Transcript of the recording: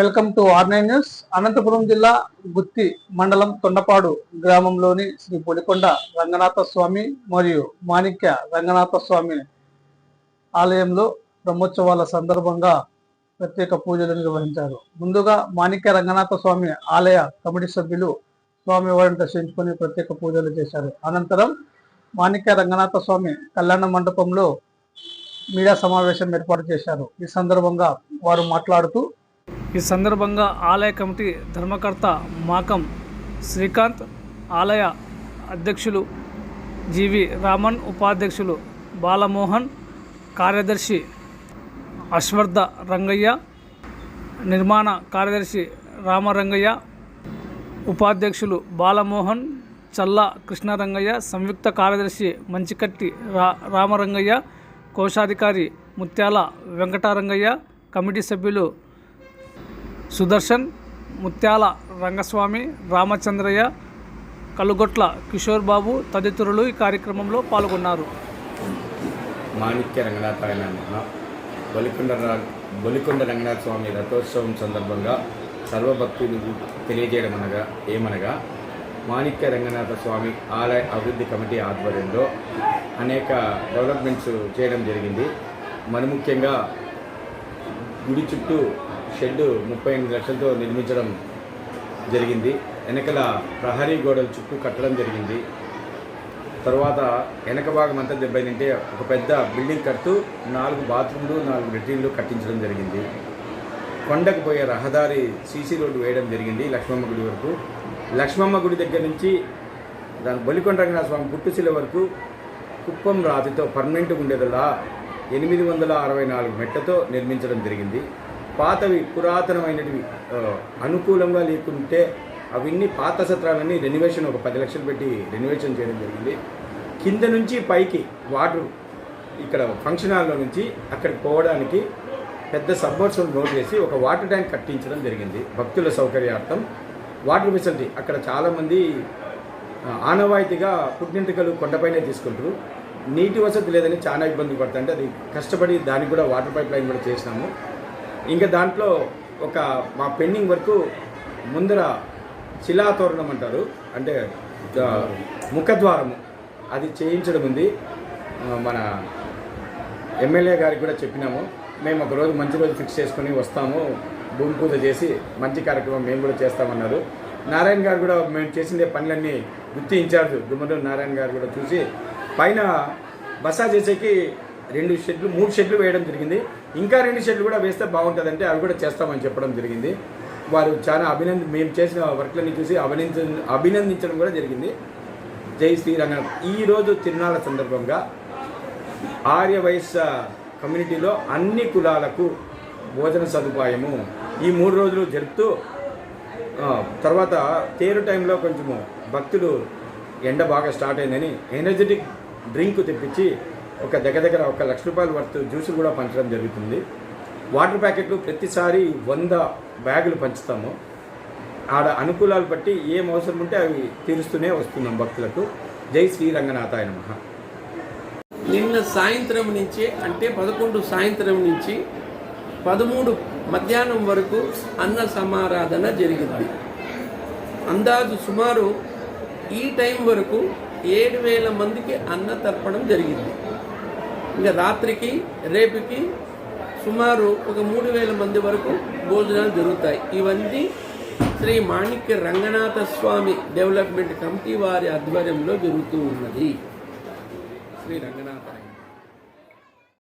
Welcome to R nine news. Anantapuram జిల్లా గుత్తి మండలం తొండపాడు గ్రామంలోని శ్రీ పొడికొండ రంగనాథ స్వామి మరియు మాణిక్య రంగనాథ స్వామి ఆలయంలో బ్రహ్మోత్సవాల సందర్భంగా ప్రత్యేక పూజలు నిర్వహించారు. ముందుగా మాణిక్య రంగనాథ స్వామి ఆలయ కమిటీ సభ్యులు స్వామి వారిని దర్శించుకొని ప్రత్యేక పూజలు చేశారు. అనంతరం మాణిక్య రంగనాథ స్వామి కళ్యాణ మండపంలో మీడియా సమావేశం ఏర్పాటు చేశారు. ఈ సందర్భంగా వారు మాట్లాడుతూ ఈ సందర్భంగా ఆలయ కమిటీ ధర్మకర్త మాకం శ్రీకాంత్ ఆలయ అధ్యక్షులు జీవి రామన్ ఉపాధ్యక్షులు బాలమోహన్ కార్యదర్శి అశ్వర్ధ రంగయ్య నిర్మాణ కార్యదర్శి రామరంగయ్య ఉపాధ్యక్షులు బాలమోహన్ చల్ల కృష్ణరంగయ్య సంయుక్త కార్యదర్శి మంచికట్టి రా రామరంగయ్య కోశాధికారి ముత్యాల వెంకటరంగయ్య కమిటీ సభ్యులు సుదర్శన్ ముత్యాల రంగస్వామి రామచంద్రయ్య కలుగొట్ల కిషోర్ బాబు తదితరులు ఈ కార్యక్రమంలో పాల్గొన్నారు. మాణిక్య రంగనాథాయన బొలికొండ బొలికొండ రంగనాథ స్వామి రథోత్సవం సందర్భంగా సర్వభక్తులకు తెలియజేయడం అనగా ఏమనగా మాణిక్య రంగనాథ స్వామి ఆలయ అభివృద్ధి కమిటీ ఆధ్వర్యంలో అనేక డెవలప్మెంట్స్ చేయడం జరిగింది. మరి ముఖ్యంగా గుడి చుట్టూ షెడ్ ముప్పై ఎనిమిది లక్షలతో నిర్మించడం జరిగింది. వెనకల ప్రహరీ గోడల చుట్టూ కట్టడం జరిగింది. తర్వాత వెనక భాగం అంతా దెబ్బతింటే ఒక పెద్ద బిల్డింగ్ కడుతూ నాలుగు బాత్రూమ్లు నాలుగు లెట్రిన్లు కట్టించడం జరిగింది. కొండకు పోయే రహదారి సీసీ రోడ్డు వేయడం జరిగింది లక్ష్మమ్మ గుడి వరకు. లక్ష్మమ్మ గుడి దగ్గర నుంచి దాని బొలికొండ రంగనాథ స్వామి పుట్టుశిల వరకు కుప్పం రాతితో పర్మనెంట్గా ఉండేదిలా ఎనిమిది వందల అరవై నాలుగు మెట్లతో నిర్మించడం జరిగింది. పాతవి పురాతనమైనవి అనుకూలంగా లేకుంటే అవన్నీ పాత సత్రాలన్నీ రెనివేషన్ ఒక పది లక్షలు పెట్టి రెనివేషన్ చేయడం జరిగింది. కింద నుంచి పైకి వాటర్ ఇక్కడ ఫంక్షన్ హాల్లో నుంచి అక్కడికి పోవడానికి పెద్ద సబ్మర్సల్ నోట్ చేసి ఒక వాటర్ ట్యాంక్ కట్టించడం జరిగింది భక్తుల సౌకర్యార్థం. వాటర్ ఫెసిలిటీ అక్కడ చాలామంది ఆనవాయితీగా పుట్టింటికలు కొండపైనే తీసుకుంటారు. నీటి వసతి లేదని చాలా ఇబ్బంది పడుతుంటే అది కష్టపడి దానికి కూడా వాటర్ పైప్ లైన్ కూడా చేసినాము. ఇంకా దాంట్లో ఒక మా పెండింగ్ వరకు ముందర శిలాతోరణం అంటారు. అంటే ముఖద్వారము అది చేయించడం ఉంది. మన ఎమ్మెల్యే గారికి కూడా చెప్పినాము. మేము ఒక రోజు మంచి రోజు ఫిక్స్ చేసుకొని వస్తాము. భూమి పూజ చేసి మంచి కార్యక్రమం మేము కూడా చేస్తామన్నారు. నారాయణ గారు కూడా మేము చేసిన పనులన్నీ గుర్తి ఇన్ఛార్జ్ దుమ్మడు నారాయణ గారు కూడా చూసి పైన బసా చేసేకి రెండు షెడ్లు మూడు షెడ్లు వేయడం జరిగింది. ఇంకా రెండు షెడ్లు కూడా వేస్తే బాగుంటుందంటే అవి కూడా చేస్తామని చెప్పడం జరిగింది. వారు చాలా అభినంద మేము చేసిన వర్క్లని చూసి అభినంద అభినందించడం కూడా జరిగింది. జై శ్రీరంగం ఈరోజు తిరునాళ్ళ సందర్భంగా ఆర్య కమ్యూనిటీలో అన్ని కులాలకు భోజన సదుపాయము ఈ మూడు రోజులు జరుపుతూ తర్వాత తేరు టైంలో కొంచెము భక్తులు ఎండ బాగా స్టార్ట్ అయిందని ఎనర్జెటిక్ డ్రింక్ తెప్పించి ఒక దగ్గర దగ్గర ఒక లక్ష రూపాయల వర్త్ జ్యూస్ కూడా పంచడం జరుగుతుంది. వాటర్ ప్యాకెట్లు ప్రతిసారి వంద బ్యాగులు పంచుతాము. ఆడ అనుకూలాలు బట్టి ఏం అవసరం ఉంటే అవి తీరుస్తూనే వస్తున్నాం భక్తులకు. జై శ్రీ రంగనాథాయ నమ. నిన్న సాయంత్రం నుంచి అంటే పదకొండు సాయంత్రం నుంచి పదమూడు మధ్యాహ్నం వరకు అన్న సమారాధన జరిగింది. అందాజు సుమారు ఈ టైం వరకు ఏడు వేల మందికి అన్న తర్పణం జరిగింది. ఇంకా రాత్రికి రేపుకి సుమారు ఒక మూడు వేల మంది వరకు భోజనాలు జరుగుతాయి. ఇవన్నీ శ్రీ మాణిక్య రంగనాథ స్వామి డెవలప్మెంట్ కమిటీ వారి ఆధ్వర్యంలో జరుగుతూ ఉన్నది. శ్రీ రంగనాథ